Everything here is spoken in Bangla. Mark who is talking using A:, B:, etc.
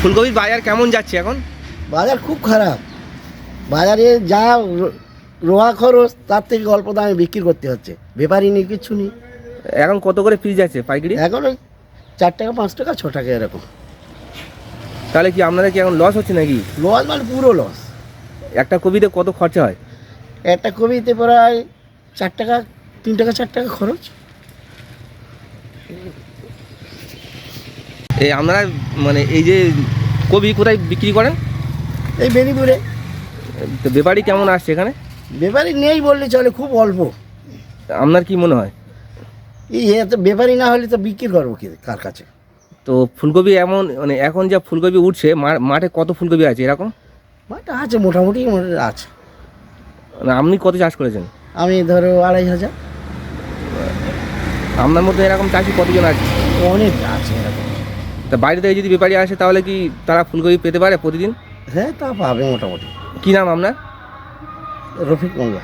A: ফুলকপির বাজার কেমন যাচ্ছে এখন?
B: বাজার খুব খারাপ। বাজারে যা রোয়া খরচ তার থেকে অল্প দামে বিক্রি করতে হচ্ছে। ব্যাপারই নেই কিছু নেই।
A: এখন কত করে পিস যাচ্ছে পাইকারি?
B: এখন ওই চার টাকা পাঁচ টাকা ছ টাকা এরকম।
A: তাহলে কি আপনাদের কি এখন লস হচ্ছে নাকি?
B: লস মানে পুরো লস
A: একটা কপিতে কত খরচা হয়?
B: একটা কবিতে প্রায় চার টাকা তিন টাকা চার টাকা খরচ।
A: এই আপনারা মানে এই যে কপি কোথায় বিক্রি করেন?
B: এই বেনিপুরে।
A: তো ব্যাপারী কেমন আসছে এখানে?
B: ব্যাপারী নেই বললে চলে খুব অল্প।
A: আপনার কি মনে হয়?
B: এই এত ব্যাপারী না হলে তো বিক্রি করব কি কার কাছে?
A: তো ফুলকপি এমন মানে এখন যা ফুলকপি উঠছে মাঠে কত ফুলকপি আছে এরকম?
B: মাঠে আছে মোটামুটি আছে।
A: আপনি কত চাষ করেছেন?
B: আমি ধরো আড়াই হাজার।
A: আপনার মধ্যে এরকম চাষি কতজন আছে?
B: অনেক আছে এরকম।
A: তা বাইরে থেকে যদি ব্যাপারী আসে তাহলে কি তারা ফুলকপি পেতে পারে প্রতিদিন?
B: হ্যাঁ তা পাবে মোটামুটি।
A: কি নাম আপনার?
B: রফিক মোল্লা